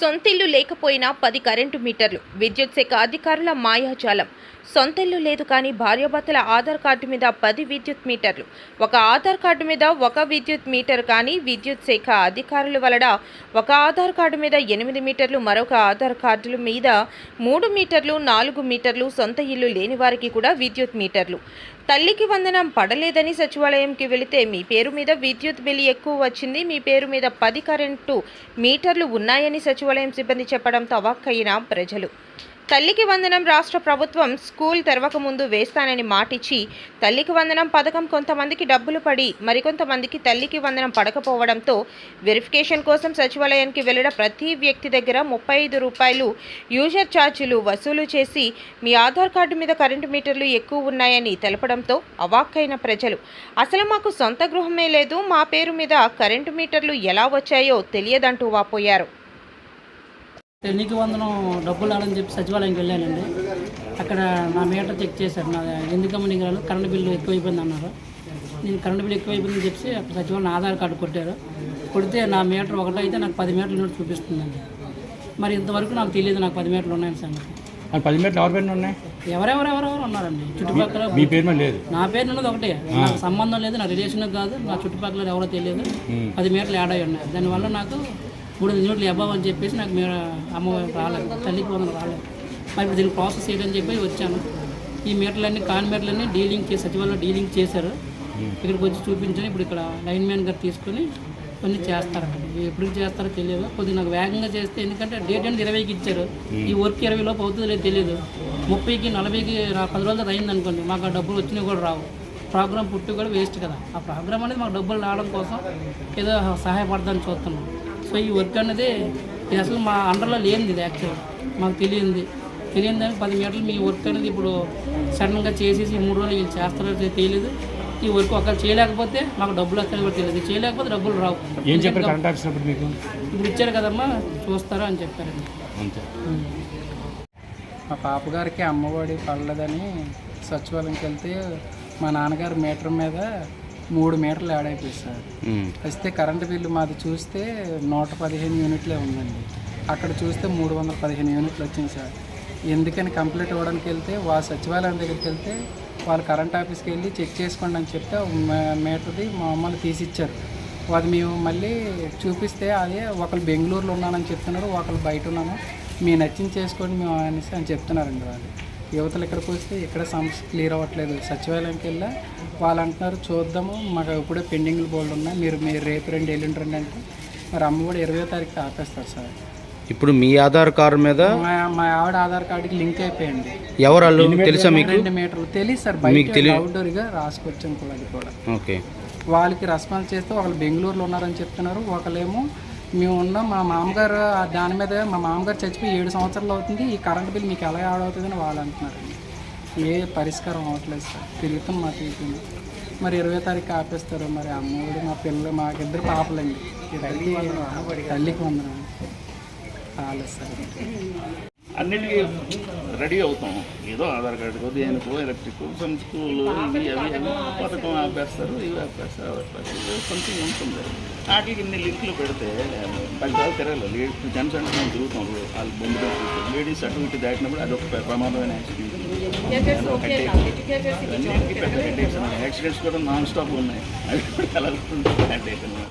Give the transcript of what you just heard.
సొంతిల్లు లేకపోయినా పది కరెంటు మీటర్లు. విద్యుత్ శాఖ అధికారుల మాయాజాలం. సొంతిల్లు లేదు కానీ భార్యాభర్తల ఆధార్ కార్డు మీద పది విద్యుత్ మీటర్లు. ఒక ఆధార్ కార్డు మీద ఒక విద్యుత్ మీటర్ కానీ విద్యుత్ శాఖ అధికారుల వలన ఒక ఆధార్ కార్డు మీద ఎనిమిది మీటర్లు మరొక ఆధార్ కార్డుల మీద మూడు మీటర్లు నాలుగు మీటర్లు సొంత ఇల్లు లేని వారికి కూడా విద్యుత్ మీటర్లు. తల్లికి వందనం పడలేదని సచివాలయంకి వెళితే మీ పేరు మీద విద్యుత్ బిల్లు ఎక్కువ వచ్చింది మీ పేరు మీద పది కరెంటు మీటర్లు ఉన్నాయని సచివాలయం సిబ్బంది చెప్పడంతో అవాక్కయిన ప్రజలు. తల్లికి వందనం రాష్ట్ర ప్రభుత్వం స్కూల్ తెరవక ముందు వేస్తానని మాటిచ్చి తల్లికి వందనం పథకం కొంతమందికి డబ్బులు పడి మరికొంతమందికి తల్లికి వందనం పడకపోవడంతో వెరిఫికేషన్ కోసం సచివాలయానికి వెళ్ళిన ప్రతి వ్యక్తి దగ్గర ముప్పై ఐదు రూపాయలు యూజర్ ఛార్జీలు వసూలు చేసి మీ ఆధార్ కార్డు మీద కరెంటు మీటర్లు ఎక్కువ ఉన్నాయని తెలపడంతో అవాక్కైన ప్రజలు. అసలు మాకు సొంత గృహమే లేదు మా పేరు మీద కరెంటు మీటర్లు ఎలా వచ్చాయో తెలియదంటూ వాపోయారు. ఎన్నికి వందనం డబ్బులు రాలని చెప్పి సచివాలయంకి వెళ్ళానండి. అక్కడ నా మీటర్ చెక్ చేశారు. నా ఎందుకమ్మ నీకు కరెంట్ బిల్లు ఎక్కువైపోయింది అన్నారు. నేను కరెంట్ బిల్లు ఎక్కువైపోయిందని చెప్పి అక్కడ సచివాలయం ఆధార్ కార్డు కొట్టారు. కొడితే నా మీటర్ ఒకటైతే నాకు పది మీటర్లు ఉన్నట్టు చూపిస్తుందండి. మరి ఇంతవరకు నాకు తెలియదు నాకు పది మీటర్లు ఉన్నాయని సంగతి. పది మీటర్లు ఎవరి పేరు ఉన్నాయి? ఎవరెవరెవరెవరు ఉన్నారండి? చుట్టుపక్కల మీ పేరు లేదు. నా పేరు ఉన్నది ఒకటే. నాకు సంబంధం లేదు నా రిలేషన్ కాదు నా చుట్టుపక్కల ఎవరో తెలియదు. పది మీటర్లు యాడ్ అయి ఉన్నాయి. దానివల్ల నాకు మూడు యూనిట్లు అబ్బావ్ అని చెప్పేసి నాకు మీరు అమ్మ రాలేదు తల్లికి వందలు రాలేదు. మరి ఇప్పుడు దీనికి ప్రాసెస్ చేయడం చెప్పి వచ్చాను. ఈ మీటర్లన్నీ కాన్ మీటర్లన్నీ డీలింగ్ చేసి సచివాలయంలో డీలింగ్ చేశారు. ఇక్కడికి వచ్చి చూపించాను. ఇప్పుడు ఇక్కడ లైన్ మ్యాన్ గారు తీసుకొని కొన్ని చేస్తారండి ఎప్పుడు చేస్తారో తెలియదు. కొద్దిగా నాకు వేగంగా చేస్తే ఎందుకంటే డేట్ అనేది ఇరవైకి ఇచ్చారు. ఈ వర్క్ ఇరవై లోపు అవుతుందో లేదో తెలియదు. ముప్పైకి నలభైకి రా పది రోజులు అయింది అనుకోండి. మాకు ఆ డబ్బులు వచ్చినవి కూడా రావు. ప్రోగ్రామ్ పుట్టి కూడా వేస్ట్ కదా. ఆ ప్రోగ్రామ్ అనేది మాకు డబ్బులు రావడం కోసం ఏదో సహాయపడదాన్ని చూస్తున్నాం. సో ఈ వర్క్ అనేది ఇది అసలు మా అండర్లో లేనిది ఇది యాక్చువల్ మాకు తెలియంది. తెలియని దానికి పది మీటర్లు మీ వర్క్ అనేది ఇప్పుడు సడన్గా చేసేసి ఈ మూడు రోజులు వీళ్ళు చేస్తారో తెలియదు. ఈ వర్క్ ఒకవేళ చేయలేకపోతే మాకు డబ్బులు వస్తాయని కూడా తెలియదు. చేయలేకపోతే డబ్బులు రావు. ఏం చెప్పారు కరెంట్ ఆఫీస్ అప్పుడు మీకు? ఇప్పుడు ఇచ్చారు కదమ్మా చూస్తారా అని చెప్పారండి అంతే. మా పాపగారికి అమ్మఒడి పడలేదని సచివాలయంకి వెళ్తే మా నాన్నగారు మీటర్ మీద మూడు మీటర్లు యాడ్ అయిపోయి సార్. వస్తే కరెంటు బిల్లు మాది చూస్తే నూట పదిహేను యూనిట్లే ఉందండి. అక్కడ చూస్తే మూడు వందల పదిహేను యూనిట్లు వచ్చింది సార్. ఎందుకని కంప్లీట్ ఇవ్వడానికి వెళ్తే వా సచివాలయం దగ్గరికి వెళ్తే వాళ్ళు కరెంట్ ఆఫీస్కి వెళ్ళి చెక్ చేసుకోండి అని చెప్తే మీటర్ది మా అమ్మలు తీసిచ్చారు. అది మేము మళ్ళీ చూపిస్తే అదే ఒకళ్ళు బెంగళూరులో ఉన్నానని చెప్తున్నారు ఒకళ్ళు బయట ఉన్నాను. మీ నచ్చింది చేసుకోండి మేము అనేసి అని చెప్తున్నారండి వాళ్ళు. యువతలు ఇక్కడికి వస్తే ఇక్కడ సమస్య క్లియర్ అవ్వట్లేదు. సచివాలయంకి వెళ్ళా. వాళ్ళు అంటున్నారు చూద్దాము మాకు ఇప్పుడే పెండింగ్లు బోల్డ్ ఉన్నాయి. మీరు మీరు రేపు రెండు ఎల్లుండి రండి అంటే మరి అమ్మ కూడా ఇరవై తారీఖు ఆపేస్తారు సార్. ఇప్పుడు మీ ఆధార్ కార్డు మీద మా ఆవిడ ఆధార్ కార్డుకి లింక్ అయిపోయింది. ఎవరు వాళ్ళు? తెలుసా మీకు? రెండు మీటర్లు. తెలియదు సార్ బయట అవుట్డోర్గా రాసుకొచ్చాం కూడా అది కూడా. ఓకే. వాళ్ళకి రెస్పాన్స్ చేస్తే ఒకళ్ళు బెంగళూరులో ఉన్నారని చెప్తున్నారు. ఒకళ్ళేమో మేము ఉన్నాం మా మామగారు దాని మీద మా మామగారు చచ్చిపోయి ఏడు సంవత్సరాలు అవుతుంది. ఈ కరెంట్ బిల్ మీకు ఎలా యాడ్ అవుతుందని వాళ్ళు అంటున్నారండి. ఏ పరిష్కారం అవ్వట్లేదు సార్. తిరుగుతాం మా తిరుగుతుంది మరి ఇరవై తారీఖు ఆపేస్తారు. మరి అమ్మఒడి మా పిల్లలు మాకిద్దరు పాపలండి. తల్లికి వందనం చాలు సార్. అన్నిటికీ రెడీ అవుతాం ఏదో ఆధార్ కార్డుకో దేనికో ఎలక్ట్రిక్ సమ్ స్కూల్ ఇవి అవి అవి పథకం ఆపేస్తారు ఇవి ఆపేస్తారు ఆపేస్తారు. సంథింగ్ ఉంటుంది. వాటికి ఇన్ని లింకులు పెడితే పది సార్లు తిరగలేదు లేడీస్ జెంట్స్ అంటే మనం తిరుగుతాం. వాళ్ళు బొమ్మ లేడీస్ అటు ఇటు దాటినప్పుడు అది ఒక ప్రమాదమైన యాక్సిడెంట్. యాక్సిడెంట్స్ కూడా నాన్ స్టాప్ ఉన్నాయి. అవి కూడా ఎలా ఉంటుంది.